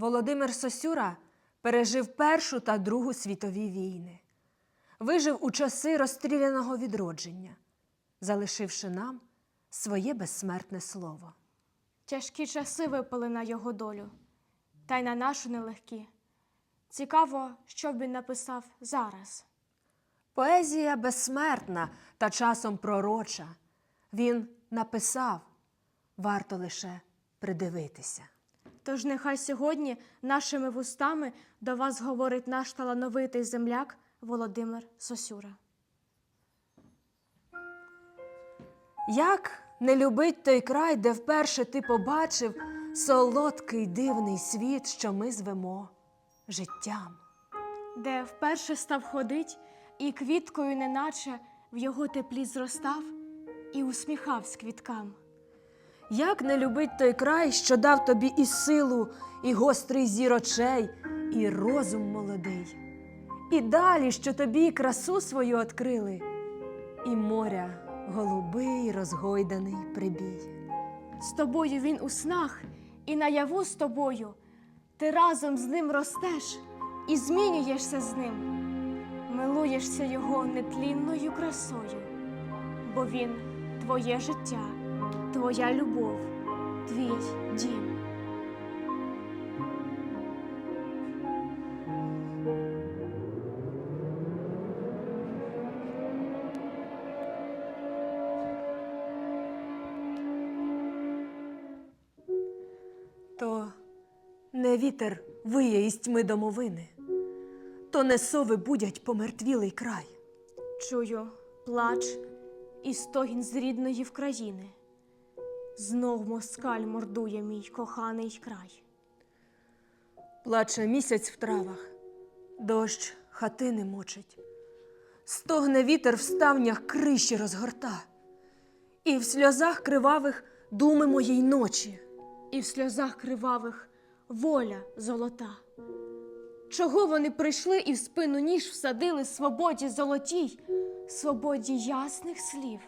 Володимир Сосюра пережив Першу та Другу світові війни, вижив у часи розстріляного відродження, залишивши нам своє безсмертне слово. Тяжкі часи випали на його долю, та й на нашу нелегкі. Цікаво, що б він написав зараз. Поезія безсмертна та часом пророча. Він написав, варто лише придивитися. Тож нехай сьогодні нашими вустами до вас говорить наш талановитий земляк Володимир Сосюра. Як не любить той край, де вперше ти побачив солодкий дивний світ, що ми звемо життям. де вперше став ходить, і квіткою, неначе в його теплі зростав і усміхавсь квіткам. Як не любить той край, що дав тобі і силу, і гострий зір очей, і розум молодий, і далі, що тобі красу свою открили, і моря голубий розгойданий прибій. З тобою він у снах, і наяву з тобою. Ти разом з ним ростеш і змінюєшся з ним, милуєшся його нетлінною красою, бо він твоє життя, твоя любов, твій дім. То не вітер виє із тьми домовини, то не сови будять помертвілий край. Чую плач і стогін з рідної вкраїни. Знов москаль мордує мій коханий край. Плаче місяць в травах, дощ хатини мочить, стогне вітер в ставнях криші розгорта, і в сльозах кривавих думи моїй ночі. і в сльозах кривавих воля золота. Чого вони прийшли і в спину ніж всадили свободі золотій, свободі ясних слів?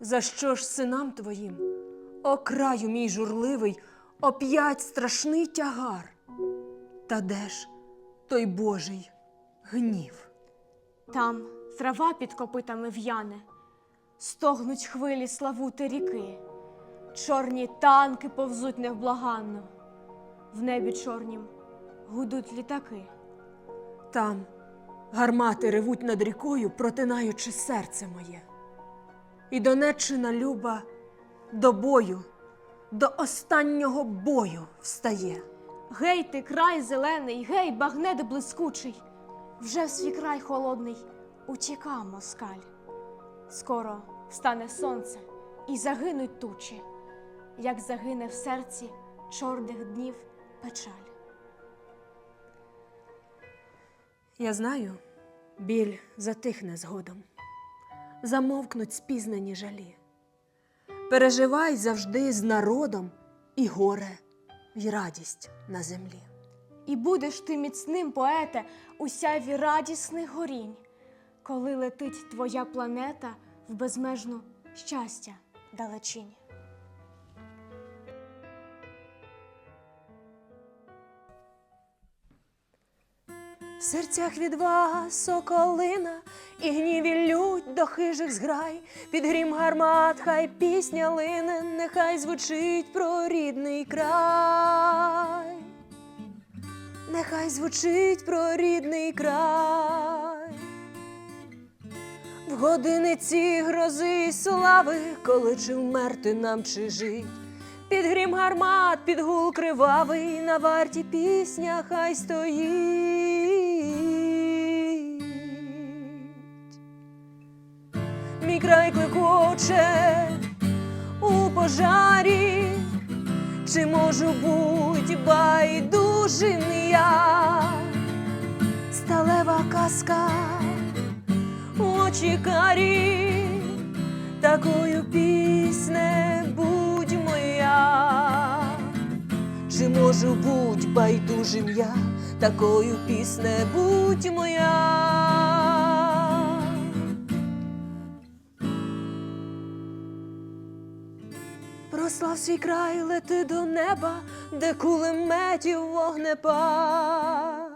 За що ж синам твоїм, о краю мій журливий, оп'ять страшний тягар? Та де ж той Божий гнів? Там трава під копитами в'яне, стогнуть хвилі славути ріки, чорні танки повзуть невблаганно, в небі чорнім гудуть літаки. Там гармати ревуть над рікою, протинаючи серце моє. І Донеччина люба до бою, до останнього бою встає. Гей, ти край зелений, гей, багнет блискучий, вже в свій край холодний утіка москаль. Скоро встане сонце і загинуть тучі, як загине в серці чорних днів печаль. Я знаю, біль затихне згодом, замовкнуть спізнені жалі. Переживай завжди з народом і горе, і радість на землі. І будеш ти міцним, поете, у сяйві радісних горінь, коли летить твоя планета в безмежну щастя далечінь. В серцях відвага соколина, і гнів до хижих зграй, під грім гармат, хай пісня лине, нехай звучить про рідний край, нехай звучить про рідний край. В години ці грози й слави, коли чи вмерти нам, чи жить. Під грім гармат, під гул кривавий, на варті пісня хай стоїть. Край кликоче у пожарі, чи можу бути байдужим я, сталева казка, очі карі, такою пісне будь моя, чи можу буть байдужим я, такою пісне будь моя. Прослав свій край, лети до неба, де кулеметів вогнепад.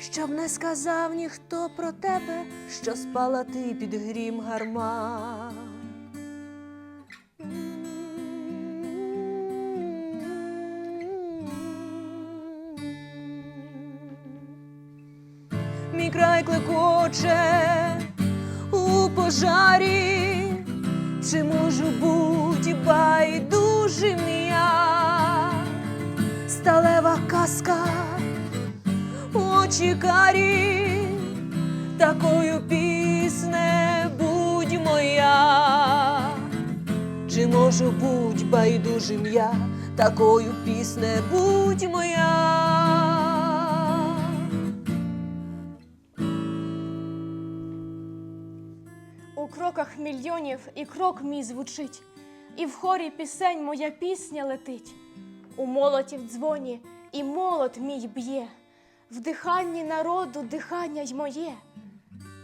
Щоб не сказав ніхто про тебе, що спала ти під грім гармат. Мій край клекоче у пожарі, чи можу бути байдужим я, сталева казка, очі карі, такою пісне будь моя, чи можу бути байдужим я, такою пісне будь моя. У кроках мільйонів і крок мій звучить, і в хорі пісень моя пісня летить. У молоті в дзвоні і молот мій б'є, в диханні народу дихання й моє.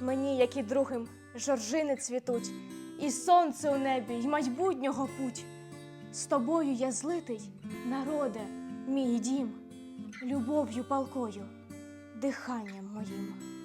Мені, як і другим, жоржини цвітуть, і сонце у небі, й майбутнього путь. З тобою я злитий, народе, мій дім, любов'ю палкою, диханням моїм.